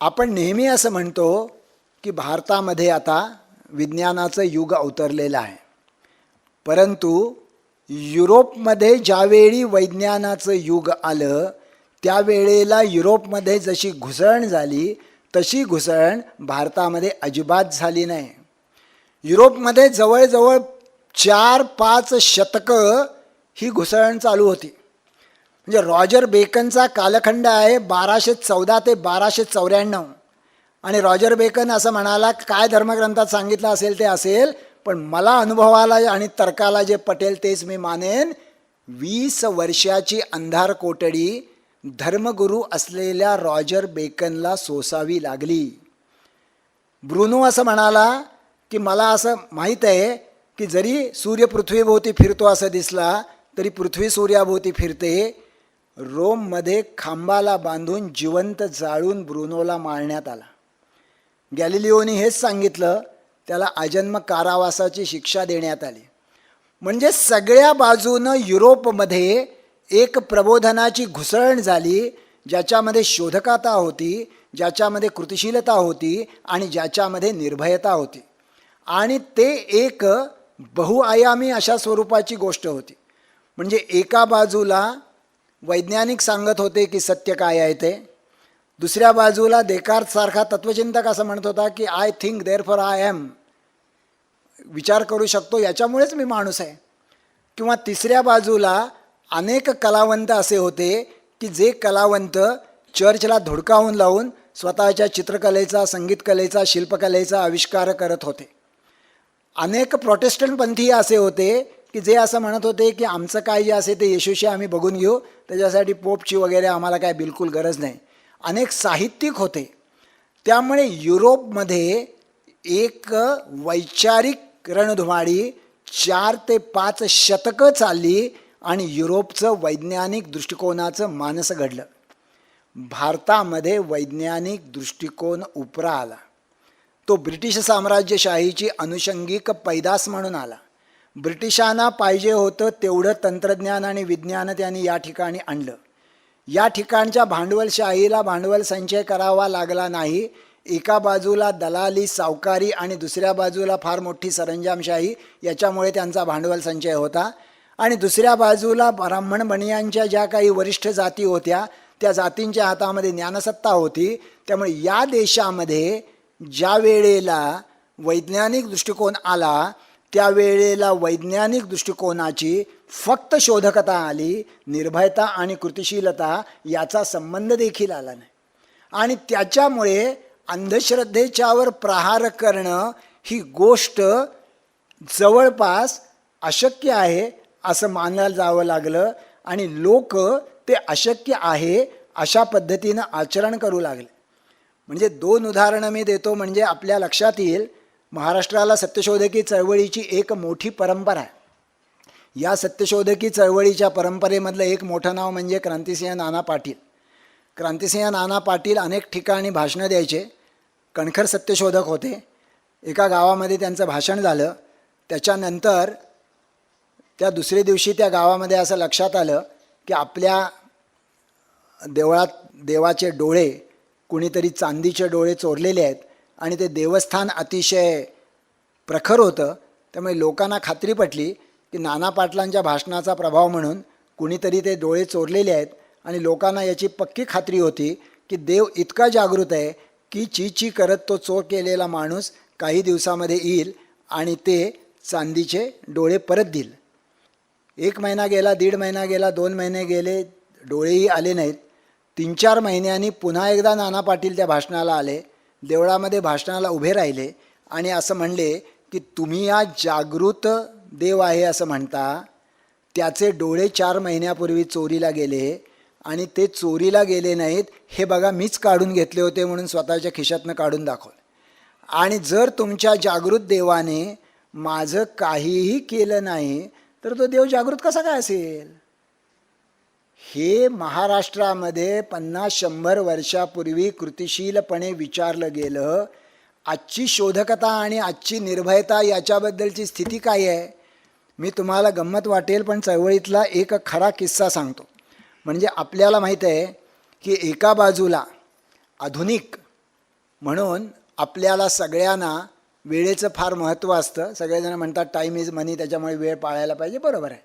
आपण नेहमी असं म्हणतो की भारतामध्ये आता विज्ञानाचं युग अवतरलेलं आहे. परंतु युरोपमध्ये ज्यावेळी वैज्ञानाचं युग आलं त्यावेळेला युरोपमध्ये जशी घुसळण झाली तशी घुसळण भारतामध्ये अजिबात झाली नाही. युरोपमध्ये जवळजवळ चार पाच शतकं ही घुसळण चालू होती. म्हणजे रॉजर बेकनचा कालखंड आहे बाराशे चौदा ते बाराशे चौऱ्याण्णव. आणि रॉजर बेकन असं म्हणाला काय धर्मग्रंथात सांगितलं असेल ते असेल पण मला अनुभवाला आणि तर्काला जे पटेल तेच मी मानेन. वीस वर्षाची अंधार कोटडी धर्मगुरू असलेल्या रॉजर बेकनला सोसावी लागली. ब्रुनो असं म्हणाला की मला असं माहीत आहे की जरी सूर्य पृथ्वीभोवती फिरतो असं दिसला तरी पृथ्वी सूर्याभोवती फिरते रोममध्ये खांबाला बांधून जिवंत जाळून ब्रुनोला मारण्यात आला. गॅलिलिओनी हेच सांगितलं त्याला अजन्म कारावासाची शिक्षा देण्यात आली. म्हणजे सगळ्या बाजूनं युरोपमध्ये एक प्रबोधनाची घुसळण झाली ज्याच्यामध्ये शोधकाता होती ज्याच्यामध्ये कृतिशीलता होती आणि ज्याच्यामध्ये निर्भयता होती. आणि ते एक बहुआयामी अशा स्वरूपाची गोष्ट होती. म्हणजे एका बाजूला वैज्ञानिक सांगत होते की सत्य काय आहे ते. दुसऱ्या बाजूला देकार्थसारखा तत्वचिंतक असं म्हणत होता की I think therefore I am विचार करू शकतो याच्यामुळेच मी माणूस आहे. किंवा तिसऱ्या बाजूला अनेक कलावंत असे होते की जे कलावंत चर्चला धुडकावून लावून स्वतःच्या चित्रकलेचा संगीतकलेचा शिल्पकलेचा आविष्कार करत होते. अनेक प्रोटेस्टंट पंथीय असे होते की जे असं म्हणत होते की आमचं काय जे असेल ते येशूशी आम्ही बघून घेऊ त्याच्यासाठी पोपची वगैरे आम्हाला काय बिलकुल गरज नाही. अनेक साहित्यिक होते. त्यामुळे युरोपमध्ये एक वैचारिक रणधुमाळी चार ते पाच शतकं चालली आणि युरोपचं वैज्ञानिक दृष्टिकोनाचं मानस घडलं. भारतामध्ये वैज्ञानिक दृष्टिकोन उपरा आला. तो ब्रिटिश साम्राज्यशाहीची अनुषंगिक पैदास म्हणून आला. ब्रिटिशांना पाहिजे होतं तेवढं तंत्रज्ञान आणि विज्ञान त्यांनी या ठिकाणी आणलं. या ठिकाणच्या भांडवलशाहीला भांडवल संचय करावा लागला नाही. एका बाजूला दलाली सावकारी आणि दुसऱ्या बाजूला फार मोठी सरंजामशाही याच्यामुळे त्यांचा भांडवल संचय होता. आणि दुसऱ्या बाजूला ब्राह्मण बनियांच्या ज्या काही वरिष्ठ जाती होत्या त्या जातींच्या हातामध्ये ज्ञानसत्ता होती. त्यामुळे या देशामध्ये ज्या वेळेला वैज्ञानिक दृष्टिकोन आला त्यावेळेला वैज्ञानिक दृष्टिकोनाची फक्त शोधकता आली निर्भयता आणि कृतिशीलता याचा संबंध देखील आला नाही. आणि त्याच्यामुळे अंधश्रद्धेच्यावर प्रहार करणं ही गोष्ट जवळपास अशक्य आहे असं मानायला जावं लागलं आणि लोक ते अशक्य आहे अशा पद्धतीनं आचरण करू लागले. म्हणजे दोन उदाहरणं मी देतो म्हणजे आपल्या लक्षात येईल. महाराष्ट्राला सत्यशोधकी चळवळीची एक मोठी परंपरा आहे. या सत्यशोधकी चळवळीच्या परंपरेमधलं एक मोठं नाव म्हणजे क्रांतिसिंह नाना पाटील. क्रांतिसिंह नाना पाटील अनेक ठिकाणी भाषणं द्यायचे. कणखर सत्यशोधक होते. एका गावामध्ये त्यांचं भाषण झालं. त्याच्यानंतर त्या दुसऱ्या दिवशी त्या गावामध्ये असं लक्षात आलं की आपल्या देवळात देवाचे डोळे कुणीतरी चांदीचे डोळे चोरलेले आहेत. आणि ते देवस्थान अतिशय प्रखर होतं. त्यामुळे लोकांना खात्री पटली की नाना पाटलांच्या भाषणाचा प्रभाव म्हणून कुणीतरी ते डोळे चोरलेले आहेत आणि लोकांना याची पक्की खात्री होती की देव इतका जागृत आहे की ची ची करत तो चोर केलेला माणूस काही दिवसामध्ये येईल आणि ते चांदीचे डोळे परत देईल. एक महिना गेला दीड महिना गेला दोन महिने गेले डोळेही आले नाहीत. तीन चार महिन्यांनी पुन्हा एकदा नाना पाटील त्या भाषणाला आले. देवळामध्ये भाषणाला उभे राहिले आणि असं म्हणले की तुम्ही या जागृत देव आहे असं म्हणता. त्याचे डोळे चार महिन्यापूर्वी चोरीला गेले आणि ते चोरीला गेले नाहीत. हे बघा मीच काढून घेतले होते म्हणून स्वतःच्या खिशातनं काढून दाखवले. आणि जर तुमच्या जागृत देवाने माझं काहीही केलं नाही तर तो देव जागृत कसा काय असेल? हे महाराष्ट्रामध्ये पन्नास शंभर वर्षापूर्वी कृतिशीलपणे विचारलं गेलं आजची शोधकता आणि आजची निर्भयता याच्याबद्दलची स्थिती काय आहे? मी तुम्हाला गंमत वाटेल पण चळवळीतला एक खरा किस्सा सांगतो. म्हणजे आपल्याला माहीत आहे की एका बाजूला आधुनिक म्हणून आपल्याला सगळ्यांना वेळेचं फार महत्त्व असतं. सगळेजण म्हणतात टाईम इज मनी त्याच्यामुळे वेळ पाळायला पाहिजे. बरोबर आहे.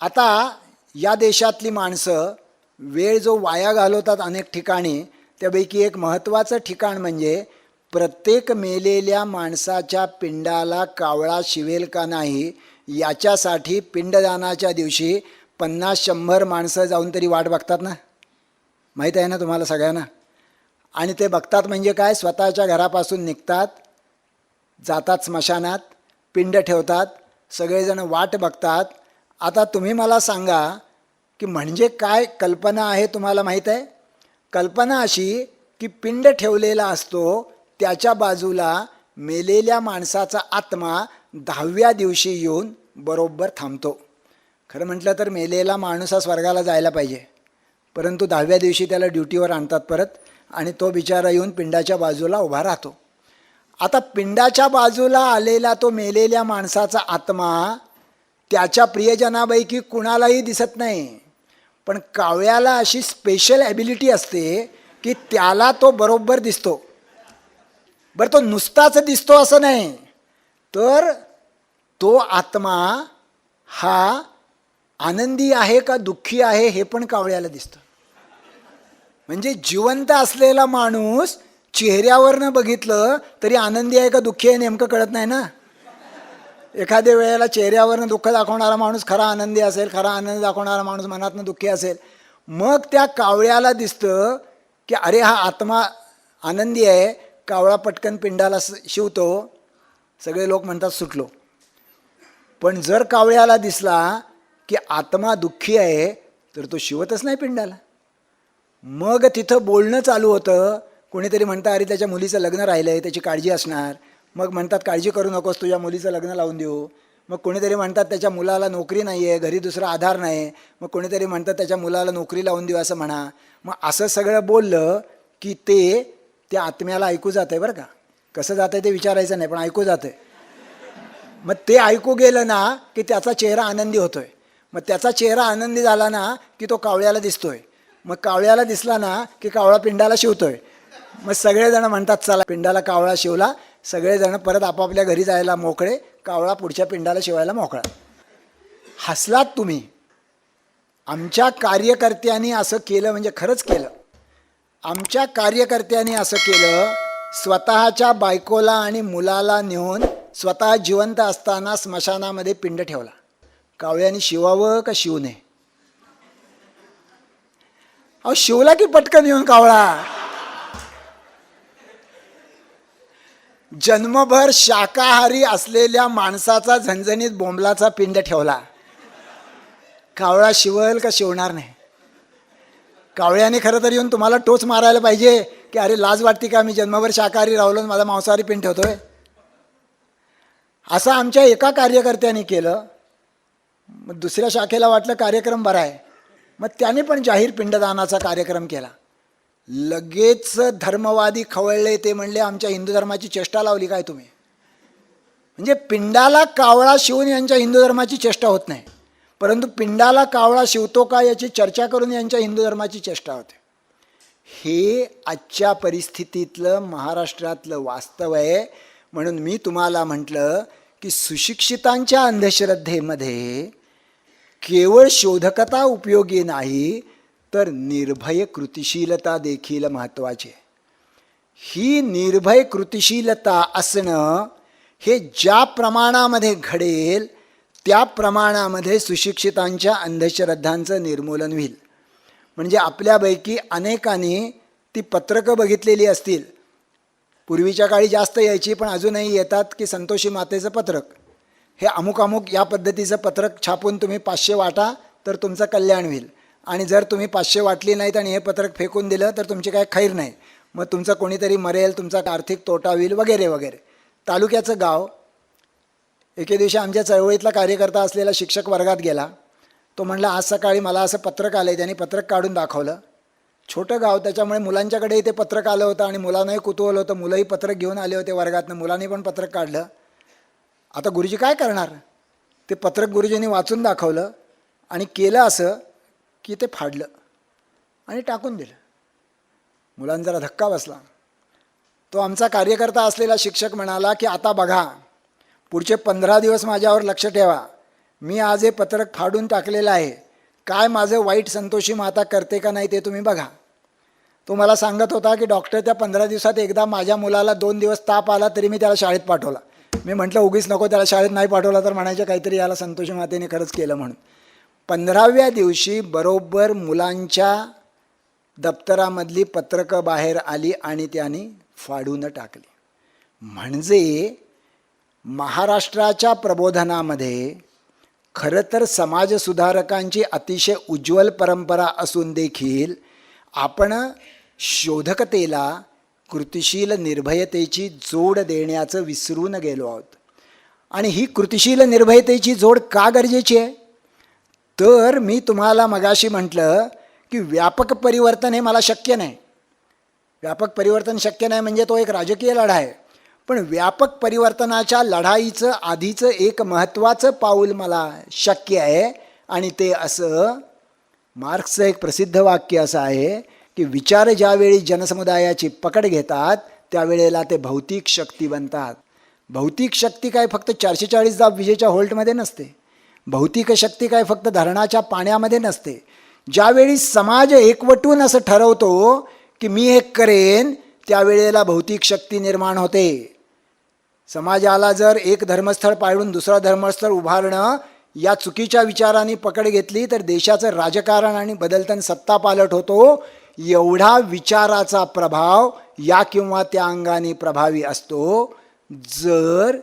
आता या देशातली माणसं वेळ जो वाया घालवतात अनेक ठिकाणी त्यापैकी एक महत्त्वाचं ठिकाण म्हणजे प्रत्येक मेलेल्या माणसाच्या पिंडाला कावळा शिवेल का नाही याच्यासाठी पिंडदानाच्या दिवशी पन्नास शंभर माणसं जाऊन तरी वाट बघतात ना? माहीत आहे ना तुम्हाला सगळ्यांना? आणि ते बघतात म्हणजे काय? स्वतःच्या घरापासून निघतात जातात स्मशानात पिंड ठेवतात सगळेजण वाट बघतात आता तुम्ही मला सांगा की म्हणजे काय कल्पना आहे तुम्हाला माहीत आहे? कल्पना अशी की पिंड ठेवलेला असतो त्याच्या बाजूला मेलेल्या माणसाचा आत्मा दहाव्या दिवशी येऊन बरोबर थांबतो. खरं म्हटलं तर मेलेला माणूस हा स्वर्गाला जायला पाहिजे. परंतु दहाव्या दिवशी त्याला ड्युटीवर आणतात परत आणि तो बिचारा येऊन पिंडाच्या बाजूला उभा राहतो. आता पिंडाच्या बाजूला आलेला तो मेलेल्या माणसाचा आत्मा त्याच्या प्रियजनापैकी कुणालाही दिसत नाही. पण कावळ्याला अशी स्पेशल ॲबिलिटी असते की त्याला तो बरोबर दिसतो. बरं तो नुसताच दिसतो असं नाही. तर तो आत्मा हा आनंदी आहे का दुःखी आहे हे पण कावळ्याला दिसतं. म्हणजे जिवंत असलेला माणूस चेहऱ्यावरनं बघितलं तरी आनंदी आहे का दुःखी आहे नेमकं कळत नाही ना. एखाद्या वेळेला चेहऱ्यावरनं दुःख दाखवणारा माणूस खरा आनंदी असेल खरा आनंद दाखवणारा माणूस मनातनं दुःखी असेल मग त्या कावळ्याला दिसतं की अरे हा आत्मा आनंदी आहे कावळा पटकन पिंडाला स- शिवतो. सगळे लोक म्हणतात सुटलो. पण जर कावळ्याला दिसला की आत्मा दुःखी आहे तर तो शिवतच नाही पिंडाला. मग तिथं बोलणं चालू होतं. कोणीतरी म्हणता अरे त्याच्या मुलीचं लग्न राहिलं आहे त्याची काळजी असणार. मग म्हणतात काळजी करू नकोस तुझ्या मुलीचं लग्न लावून देऊ. मग कोणीतरी म्हणतात त्याच्या मुलाला नोकरी नाही आहे घरी दुसरा आधार नाही. मग कोणीतरी म्हणतात त्याच्या मुलाला नोकरी लावून देऊ असं म्हणा. मग असं सगळं बोललं की ते त्या आत्म्याला ऐकू जात आहे बरं का. कसं जात आहे ते विचारायचं नाही पण ऐकू जातं आहे मग ते ऐकू गेलं ना की त्याचा चेहरा आनंदी होतोय. मग त्याचा चेहरा आनंदी झाला ना की तो कावळ्याला दिसतोय. मग कावळ्याला दिसला ना की कावळा पिंडाला शिवतोय. मग सगळेजण म्हणतात चला पिंडाला कावळा शिवला. सगळेजण परत आपापल्या घरी जायला मोकळे कावळा पुढच्या पिंडाला शिवायला मोकळा. हसलात तुम्ही. आमच्या कार्यकर्त्यांनी असं केलं म्हणजे खरंच केलं. आमच्या कार्यकर्त्यांनी असं केलं स्वतःच्या बायकोला आणि मुलाला नेऊन स्वतः जिवंत असताना स्मशानामध्ये पिंड ठेवला. कावळ्याने शिवावं का शिवू नये? अहो शिवला की पटकन येऊन कावळा? जन्मभर शाकाहारी असलेल्या माणसाचा झणझणीत बोंबलाचा पिंड ठेवला. कावळा शिवल का शिवणार नाही? कावळ्याने खरं तर येऊन तुम्हाला टोच मारायला पाहिजे की अरे लाज वाटते का मी जन्मभर शाकाहारी राहिलो माझा मांसाहारी पिंड ठेवतोय? असं आमच्या एका कार्यकर्त्याने केलं. मग दुसऱ्या शाखेला वाटलं कार्यक्रम बरा आहे. मग त्याने पण जाहीर पिंडदानाचा कार्यक्रम केला. लगेच धर्मवादी खवळले ते म्हणले आमच्या हिंदू धर्माची चेष्टा लावली काय तुम्ही? म्हणजे पिंडाला कावळा शिवून यांच्या हिंदू धर्माची चेष्टा होत नाही. परंतु पिंडाला कावळा शिवतो का याची चर्चा करून यांच्या हिंदू धर्माची चेष्टा होते. हे आजच्या परिस्थितीतलं महाराष्ट्रातलं वास्तव आहे. म्हणून मी तुम्हाला म्हटलं की सुशिक्षितांच्या अंधश्रद्धेमध्ये केवळ शोधकता उपयोगी नाही तर निर्भय कृतिशीलता देखील महत्त्वाची आहे. ही निर्भय कृतिशीलता असणं हे ज्या प्रमाणामध्ये घडेल त्या प्रमाणामध्ये सुशिक्षितांच्या अंधश्रद्धांचं निर्मूलन होईल. म्हणजे आपल्यापैकी अनेकांनी ती पत्रकं बघितलेली असतील. पूर्वीच्या काळी जास्त यायची पण अजूनही येतात की संतोषी मातेचं पत्रक. हे अमुक अमुक या पद्धतीचं पत्रक छापून तुम्ही पाचशे वाटा तर तुमचं कल्याण होईल. आणि जर तुम्ही पाचशे वाटली नाहीत आणि हे पत्रक फेकून दिलं तर तुमची काय खैर नाही. मग तुमचं कोणीतरी मरेल तुमचा आर्थिक तोटा होईल वगैरे वगैरे. तालुक्याचं गाव. एके दिवशी आमच्या चळवळीतला कार्यकर्ता असलेला शिक्षक वर्गात गेला. तो म्हणला आज सकाळी मला असं पत्रक आलं आहे त्यांनी पत्रक काढून दाखवलं. छोटं गाव त्याच्यामुळे मुलांच्याकडेही ते पत्रक आलं होतं आणि मुलांनाही कुतूहल होतं. मुलंही पत्रक घेऊन आले होते वर्गातनं मुलांनी पण पत्रक काढलं. आता गुरुजी काय करणार? ते पत्रक गुरुजींनी वाचून दाखवलं आणि केलं असं. की ते फाडलं आणि टाकून दिलं. मुलांना जरा धक्का बसला. तो आमचा कार्यकर्ता असलेला शिक्षक म्हणाला की आता बघा पुढचे पंधरा दिवस माझ्यावर लक्ष ठेवा. मी आज हे पत्रक फाडून टाकलेलं आहे. काय माझं वाईट संतोषी माता करते का नाही ते तुम्ही बघा. तो मला सांगत होता की डॉक्टर त्या पंधरा दिवसात एकदा माझ्या मुलाला दोन दिवस ताप आला तरी मी त्याला शाळेत पाठवला. मी म्हटलं उगीच नको त्याला शाळेत नाही पाठवला तर म्हणायचं काहीतरी याला संतोषी मातेने खरंच केलं म्हणून. पंधराव्या दिवशी बरोबर मुलांच्या दप्तरामधली पत्रकं बाहेर आली आणि त्याने फाडून टाकली. म्हणजे महाराष्ट्राच्या प्रबोधनामध्ये खरं तर समाजसुधारकांची अतिशय उज्ज्वल परंपरा असून देखील आपण शोधकतेला कृतिशील निर्भयतेची जोड देण्याचं विसरून गेलो आहोत. आणि ही कृतिशील निर्भयतेची जोड का गरजेची आहे? तर मी तुम्हाला मगाशी म्हटलं की व्यापक परिवर्तन हे मला शक्य नाही. व्यापक परिवर्तन शक्य नाही म्हणजे तो एक राजकीय लढा आहे. पण व्यापक परिवर्तनाच्या लढाईचं आधीचं एक महत्त्वाचं पाऊल मला शक्य आहे आणि ते असं मार्क्सचं एक प्रसिद्ध वाक्य असं आहे की विचार ज्यावेळी जनसमुदायाची पकड घेतात त्यावेळेला ते भौतिक शक्ती बनतात. भौतिक शक्ती काय फक्त चारशे चाळीस दाब विजेच्या होल्टमध्ये नसते. भौतिक शक्ती काय फक्त धरणाच्या पाण्यामध्ये नसते. ज्यावेळी समाज एकवटून असं ठरवतो की मी हे करेन त्यावेळेला भौतिक शक्ती निर्माण होते. समाजाला जर एक धर्मस्थळ पाळून दुसरा धर्मस्थळ उभारणं या चुकीच्या विचारांनी पकड घेतली तर देशाचं राजकारण आणि बदलतन सत्ता पालट होतो. एवढा विचाराचा प्रभाव या किंवा त्या अंगाने प्रभावी असतो. जर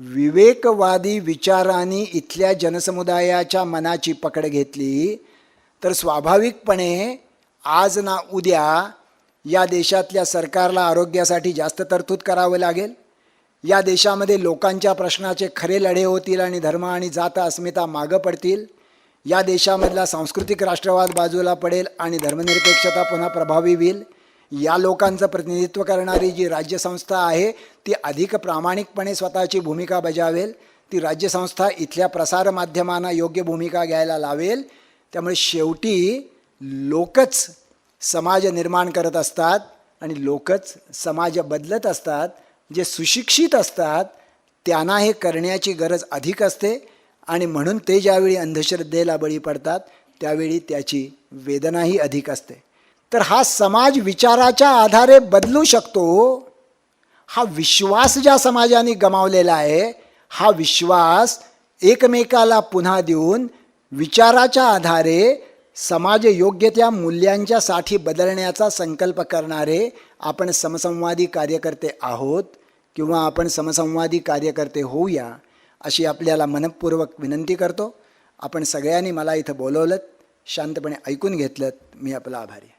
विवेकवादी विचारांनी इथल्या जनसमुदायाच्या मनाची पकड घेतली तर स्वाभाविकपणे आज ना उद्या या देशातल्या सरकारला आरोग्यासाठी जास्त तरतूद करावं लागेल. या देशामध्ये लोकांच्या प्रश्नाचे खरे लढे होतील आणि धर्म आणि जात अस्मिता मागं पडतील. या देशामधला सांस्कृतिक राष्ट्रवाद बाजूला पडेल आणि धर्मनिरपेक्षता पुन्हा प्रभावी होईल. या लोकांचं प्रतिनिधित्व करणारी जी राज्यसंस्था आहे ती अधिक प्रामाणिकपणे स्वतःची भूमिका बजावेल. ती राज्यसंस्था इथल्या प्रसारमाध्यमांना योग्य भूमिका घ्यायला लावेल. त्यामुळे शेवटी लोकच समाज निर्माण करत असतात आणि लोकच समाज बदलत असतात. जे सुशिक्षित असतात त्यांना हे करण्याची गरज अधिक असते आणि म्हणून ते ज्यावेळी अंधश्रद्धेला बळी पडतात त्यावेळी त्याची वेदनाही अधिक असते. तर हा समाज विचाराच्या आधारे बदलू शकतो. हा विश्वास ज्या समाजाने गमावलेला आहे हा विश्वास एकमेकाला पुन्हा देऊन विचाराच्या आधारे समाज योग्य त्या मूल्यांच्यासाठी बदलण्याचा संकल्प करणारे आपण समसंवादी कार्यकर्ते आहोत किंवा आपण समसंवादी कार्यकर्ते होऊया अशी आपल्याला मनपूर्वक विनंती करतो. आपण सगळ्यांनी मला इथं बोलवलं शांतपणे ऐकून घेतलं मी आपला आभारी